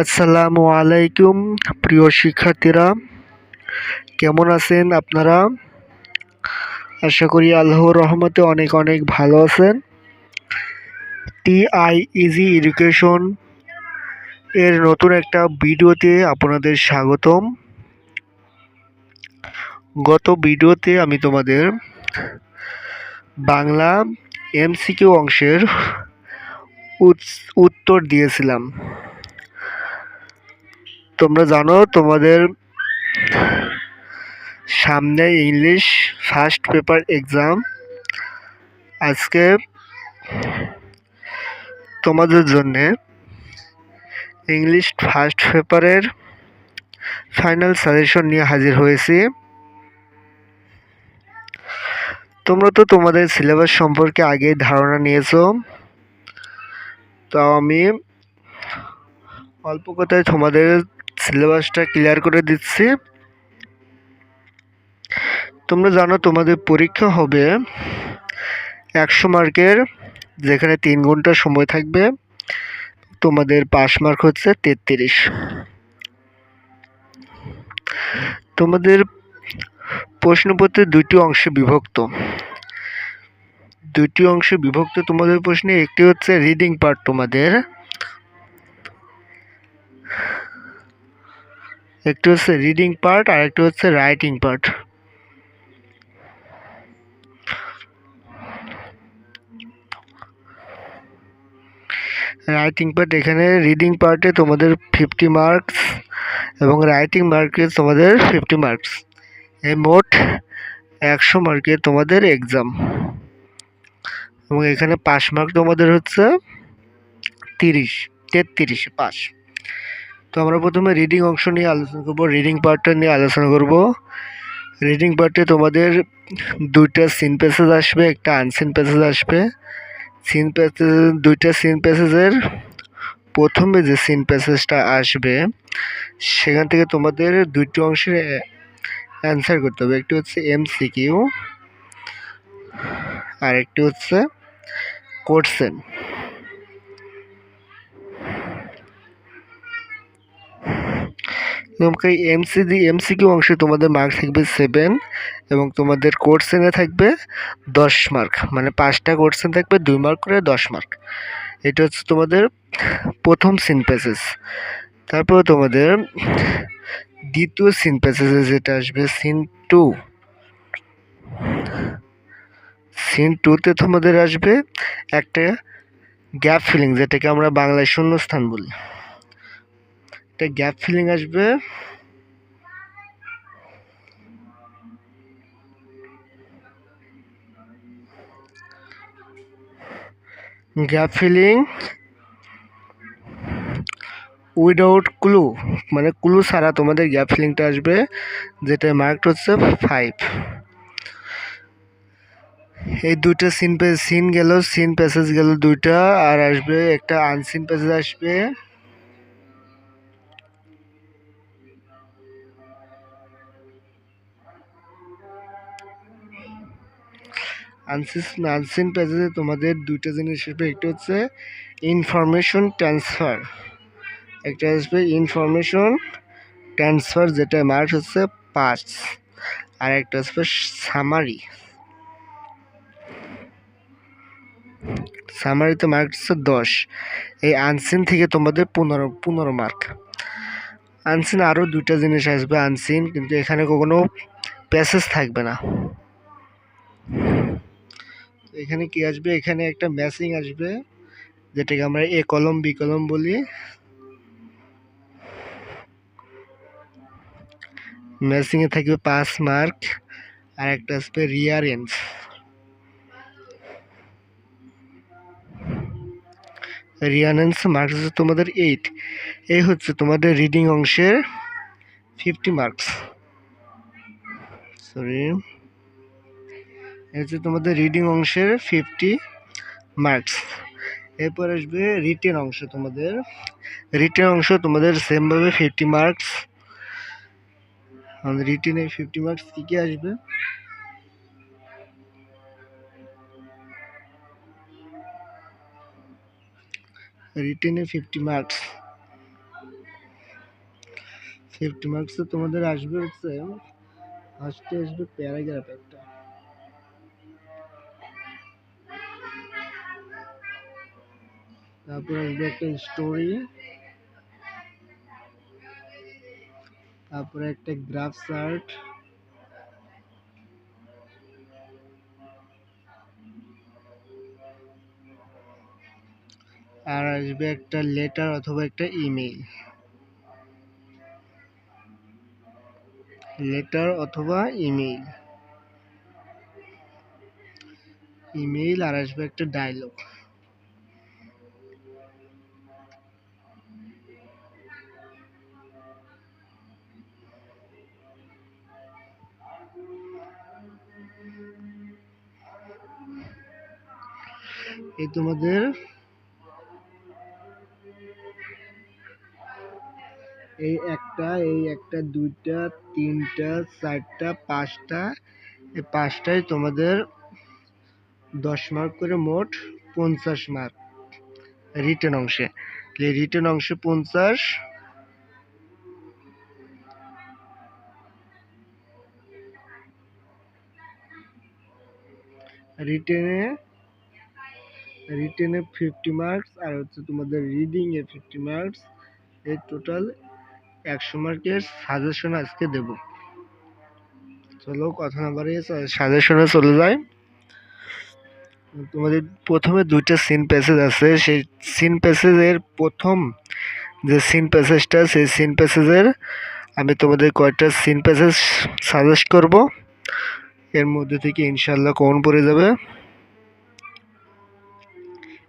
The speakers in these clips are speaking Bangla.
আসসালামু আলাইকুম, প্রিয় শিক্ষার্থীরা। কেমন আছেন আপনারা? আশা করি আল্লাহ রহমতে অনেক অনেক ভালো আছেন। টিআই ইজি এডুকেশন এর নতুন একটা ভিডিওতে আপনাদের স্বাগতম। গত ভিডিওতে আমি তোমাদের বাংলা এমসিকিউ অংশের উত্তর দিয়েছিলাম। তোমরা জানো, তোমাদের সামনে ইংলিশ ফার্স্ট পেপার এক্সাম। আজকে তোমাদের জন্যে ইংলিশ ফার্স্ট পেপারের ফাইনাল সাজেশন নিয়ে হাজির হয়েছি। তোমরা তো তোমাদের সিলেবাস সম্পর্কে আগে ধারণা নিয়েছো। তো আমি অল্প কথায় তোমাদের সিলেবাসটা ক্লিয়ার করে দিচ্ছি। তোমরা জানো তোমাদের পরীক্ষা হবে একশো মার্কের, যেখানে তিন ঘণ্টা সময় থাকবে। তোমাদের পাস মার্ক হচ্ছে তেত্রিশ। তোমাদের প্রশ্নপত্র দুটি অংশে বিভক্ত। দুটি অংশে বিভক্ত তোমাদের প্রশ্নে, একটি হচ্ছে রিডিং পার্ট তোমাদের। একটি হচ্ছে রিডিং পার্ট আর একটি হচ্ছে রাইটিং পার্ট রাইটিং পার্ট এখানে রিডিং পার্টে তোমাদের ফিফটি মার্কস এবং রাইটিং মার্কে তোমাদের ফিফটি মার্কস এই মোট একশো মার্কের তোমাদের এক্সাম এবং এখানে পাস মার্ক তোমাদের হচ্ছে তিরিশ, তেত্রিশ পাস তো আমরা প্রথমে রিডিং অংশ নিয়ে আলোচনা করব রিডিং পার্টটা নিয়ে আলোচনা করব। রিডিং পার্টে তোমাদের দুইটা সিন প্যাসেজ আসবে, একটা আনসিন প্যাসেজ আসবে। সিন প্যাসেজ দুইটা সিন প্যাসেজের প্রথমে যে সিন প্যাসেজটা আসবে, সেখান থেকে তোমাদের দুইটি অংশের অ্যান্সার করতে হবে। একটি হচ্ছে এমসিকিউ আর একটি হচ্ছে কোর্সেন তোমাকে এমসিডি এমসিকিউ অংশে তোমাদের মার্ক থাকবে সেভেন এবং তোমাদের কোর্সেনে থাকবে দশ মার্ক মানে পাঁচটা কোর্সেন থাকবে দুই মার্ক করে দশ মার্ক এটা হচ্ছে তোমাদের প্রথম সিন তারপর তোমাদের দ্বিতীয় সিন প্যাসেজে যেটা আসবে সিন টু সিন টুতে তোমাদের আসবে একটা গ্যাপ ফিলিং যেটাকে আমরা বাংলায় শূন্যস্থান বলি। একটা গ্যাপ ফিলিং আসবে। গ্যাপ ফিলিং উইদাউট ক্লু মানে ক্লু ছাড়া তোমাদের গ্যাপ ফিলিংটা আসবে, যেটা মার্কড হচ্ছে ফাইভ এই দুইটা সিন সিন গেল সিন প্যাসেজ গেল দুইটা, আর আসবে একটা আনসিন প্যাসেজ আসবে। আনসিন আনসিন প্যাসেজে তোমাদের দুইটা জিনিস আসবে। একটা হচ্ছে ইনফরমেশন ট্রান্সফার একটা আসবে ইনফরমেশন ট্রান্সফার যেটা মার্ক হচ্ছে পাঁচ আর একটা আসবে সামারি সামারিতে মার্ক হচ্ছে দশ। এই আনসিন থেকে তোমাদের পনেরো পনেরো মার্ক। আনসিন আরও দুইটা জিনিস আসবে আনসিন, কিন্তু এখানে কখনো প্যাসেজ থাকবে না। এখানে কি আসবে? এখানে একটা ম্যাচিং আসবে, যেটাকে আমরা এ কলম, বি কলম বলি। ম্যাচিংয়ে থাকবে পাঁচ মার্ক, আর একটা আসবে রিয়ারেন্স রিয়ারেন্স মার্কস হচ্ছে তোমাদের এইট। এই হচ্ছে তোমাদের রিডিং অংশের ফিফটি মার্কস। সরি হচ্ছে তোমাদের রিডিং অংশের ফিফটি মার্কস এরপর আসবে রিটেন অংশ তোমাদের। রিটেন অংশ তোমাদের সেমভাবে ফিফটি মার্কস আমাদের রিটেনে ফিফটি মার্কস কী কী আসবে? রিটেনে ফিফটি মার্কস ফিফটি মার্কসে তোমাদের আসবে হচ্ছে ফার্স্টে আসবে প্যারাগ্রাফ একটা। তারপর আসবে একটা স্টোরি তারপরে একটা গ্রাফ চার্ট আর আসবে একটা লেটার অথবা একটা ইমেল লেটার অথবা ইমেল ইমেল আর আসবে একটা ডায়লগ এই তোমাদের এই একটা এই একটা, দুইটা, তিনটা, চারটা, পাঁচটা, এই পাঁচটায় তোমাদের দশ মার্ক করে মোট পঞ্চাশ মার্ক রিটেন অংশে। রিটেন অংশে পঞ্চাশ রিটেনে রিটেনে ফিফটি মার্কস আর হচ্ছে তোমাদের রিডিং এ ফিফটি মার্কস এই টোটাল একশো মার্কের সাজেশন আজকে দেব। চলো কথা না বাড়িয়ে সাজেশনে চলে যায় তোমাদের প্রথমে দুইটা সিন প্যাসেজ আছে, সেই সিন প্যাসেজের প্রথম যে সিন প্যাসেজটা সেই সিন প্যাসেজের আমি তোমাদের কয়েকটা সিন প্যাসেজ সাজেস্ট করব। এর মধ্যে থেকে ইনশাল্লাহ কমন পড়ে যাবে।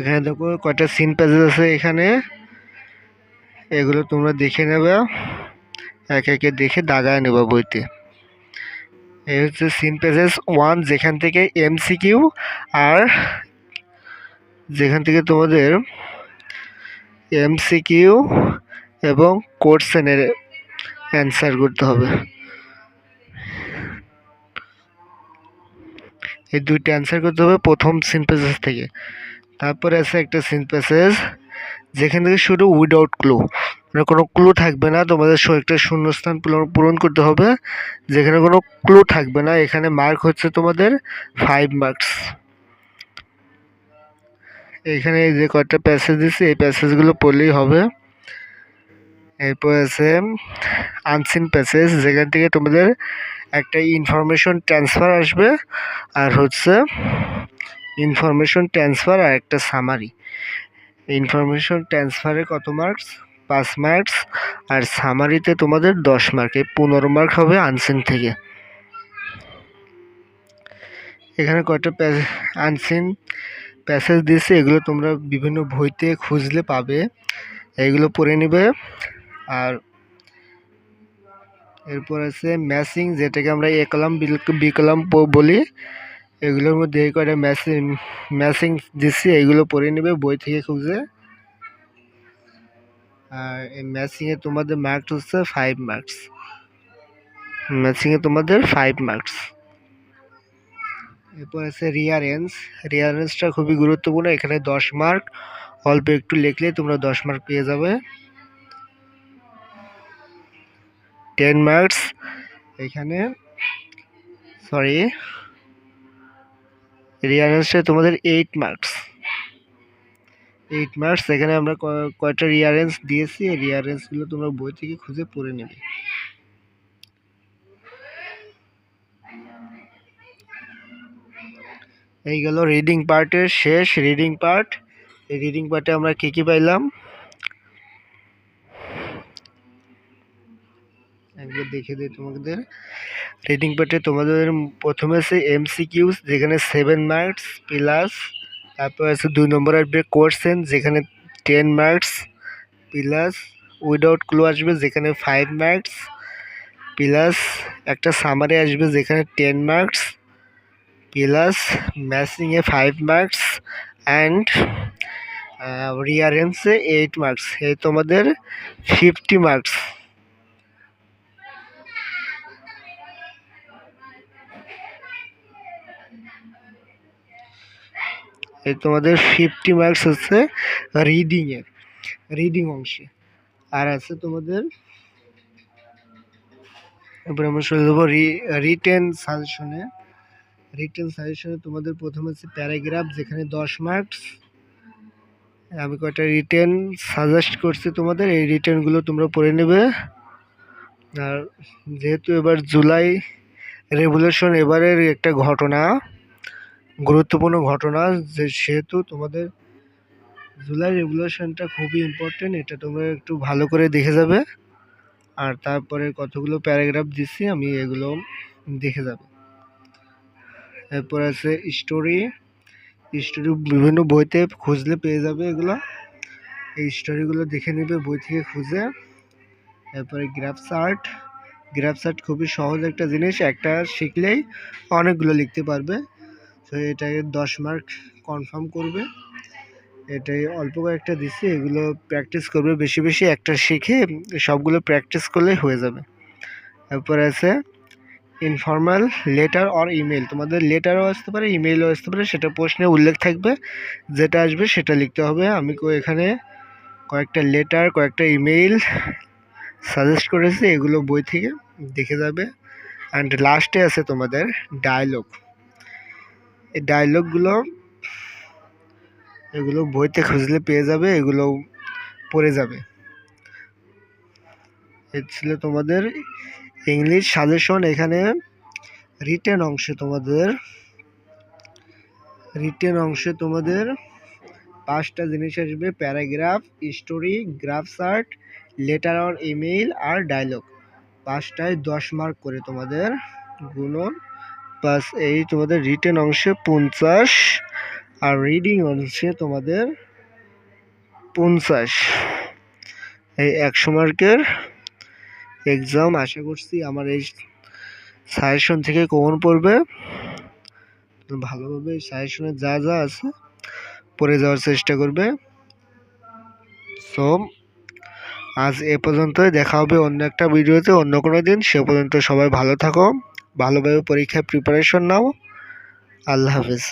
এখানে দেখো, কয়টা সিন প্যাসেজ আছে এখানে। এগুলো তোমরা দেখে নেবে। এক একে দেখে দাগায় নেবা বইতে। এই হচ্ছে সিন পেজেস ওয়ান যেখান থেকে এমসিকিউ আর যেখান থেকে তোমাদের এমসিকিউ এবং কোর্সেনের অ্যান্সার করতে হবে। এই দুইটা অ্যান্সার করতে হবে প্রথম সিন পেজেস থেকে। তারপরে আছে একটা সিন প্যাসেজ যেখান থেকে শুধু উইদাউট ক্লু মানে কোনো ক্লু থাকবে না, তোমাদের একটা শূন্যস্থান পূরণ করতে হবে, যেখানে কোনো ক্লু থাকবে না, এখানে মার্ক হচ্ছে তোমাদের ফাইভ মার্কস এখানে এই যে কয়েকটা প্যাসেজ দিচ্ছে এই প্যাসেজগুলো পড়লেই হবে। এরপর আছে আনসিন প্যাসেজ যেখান থেকে তোমাদের একটা ইনফরমেশন ট্রান্সফার আসবে, আর হচ্ছে ইনফরমেশন ট্রান্সফার আর একটা সামারি ইনফরমেশন ট্রান্সফারে কত মার্কস পাঁচ মার্কস আর সামারিতে তোমাদের দশ মার্ক এই পনেরো মার্ক হবে আনসিন থেকে। এখানে কয়টা আনসিন প্যাসেজ দিয়েছে, এগুলো তোমরা বিভিন্ন বইতে খুঁজলে পাবে। এগুলো পড়ে নেবে। আর এরপর আছে ম্যাসিং যেটাকে আমরা এ কলাম, বি কলাম বলি। এগুলোর মধ্যে এই কয়টা ম্যাসিং ম্যাসিং দিচ্ছি এইগুলো পড়ে নেবে, বই থেকে খুঁজে। আর এই ম্যাচিংয়ে তোমাদের মার্কস হচ্ছে ফাইভ মার্কস ম্যাচিংয়ে তোমাদের ফাইভ মার্কস এরপর আছে রিয়ারেন্স রিয়ারেন্সটা খুবই গুরুত্বপূর্ণ, এখানে দশ মার্ক অল্প একটু লিখলে তোমরা দশ মার্ক পেয়ে যাবে। টেন মার্কস এখানে সরি রিয়ারেন্সে তোমাদের এইট মার্কস এইট মার্কস এখানে আমরা কয়টা রিয়ারেন্স দিয়েছি? এই রিয়ারেন্সগুলো তোমরা বই থেকে খুঁজে পড়ে নেবে। এই গেল রিডিং পার্টের শেষ রিডিং পার্ট এই রিডিং পার্টে আমরা কী কী পাইলাম? একবার দেখে দিই তোমাদের। রিডিং পার্টে তোমাদের প্রথমে আছে এমসিকিউস যেখানে সেভেন মার্কস প্লাস তারপর আছে দুই নম্বর আসবে কোর্সেন যেখানে ten marks plus without clue আসবে, যেখানে ফাইভ মার্কস প্লাস একটা সামারি আসবে, যেখানে টেন মার্কস প্লাস ম্যাচিংয়ে ফাইভ মার্কস অ্যান্ড রিয়ারেন্সে এইট মার্কস এই তোমাদের ফিফটি মার্কস তোমাদের ফিফটি মার্কস হচ্ছে রিডিংয়ের রিডিং অংশে। আর আছে তোমাদের, এরপরে আমরা চলে যাব রিটেন সাজেশনে রিটেন সাজেশনে তোমাদের প্রথমে হচ্ছে প্যারাগ্রাফ যেখানে দশ মার্কস আমি কয়টা রিটেন সাজেস্ট করছি তোমাদের, এই রিটেনগুলো তোমরা পড়ে নেবে। আর যেহেতু এবার জুলাই রেভলিউশন এবারের একটা ঘটনা গুরুত্বপূর্ণ ঘটনা যে সেহেতু তোমাদের জুলাই রেভলিউশনটা খুবই ইম্পর্টেন্ট এটা তোমরা একটু ভালো করে দেখে যাবে। আর তারপরে কতগুলো প্যারাগ্রাফ দিচ্ছি আমি এগুলো দেখে যাব। এরপর আছে স্টোরি স্টোরি বিভিন্ন বইতে খুঁজলে পেয়ে যাবে এগুলো। এই স্টোরিগুলো দেখে নেবে, বই থেকে খুঁজে। এরপরে গ্রাফ চার্ট গ্রাফ চার্ট খুবই সহজ একটা জিনিস, একটা শিখলেই অনেকগুলো লিখতে পারবে। তো এটাকে দশ মার্ক কনফার্ম করবে। এটাই অল্প কয়েকটা দিছি, এগুলো প্র্যাকটিস করবে। বেশি বেশি একটা শিখে সবগুলো প্র্যাকটিস করলেই হয়ে যাবে। তারপর আছে ইনফর্মাল লেটার অর ইমেল তোমাদের লেটারও আসতে পারে ইমেলও আসতে পারে, সেটা প্রশ্নে উল্লেখ থাকবে। যেটা আসবে সেটা লিখতে হবে। আমি এখানে কয়েকটা লেটার কয়েকটা ইমেইল সাজেস্ট করেছি। এগুলো বই থেকে দেখে যাবে। অ্যান্ড লাস্টে আছে তোমাদের ডায়লগ এই ডায়লগগুলো এগুলো বইতে খুঁজলে পেয়ে যাবে, এগুলো পড়ে যাবে। এ ছিল তোমাদের ইংলিশ সাজেশন এখানে রিটেন অংশে তোমাদের রিটেন অংশে তোমাদের পাঁচটা জিনিস আসবে paragraph story graph chart letter or email R dialogue পাঁচটায় দশ মার্ক করে তোমাদের গুণন। প্লাস এই তোমাদের রিটেন অংশে পঞ্চাশ আর রিডিং অংশে তোমাদের পঞ্চাশ। এই একশো মার্কের এক্সাম আশা করছি আমার এই সাজেশন থেকে কমন পড়বে। ভালোভাবে সাজেশনে যা যা আছে পড়ে যাওয়ার চেষ্টা করবে। সো আজ এ পর্যন্তই। দেখা হবে অন্য একটা ভিডিওতে অন্য কোনো দিন। সে পর্যন্ত সবাই ভালো থাকো। ভালোভাবে পরীক্ষার প্রিপারেশন নাও। আল্লাহ হাফেজ।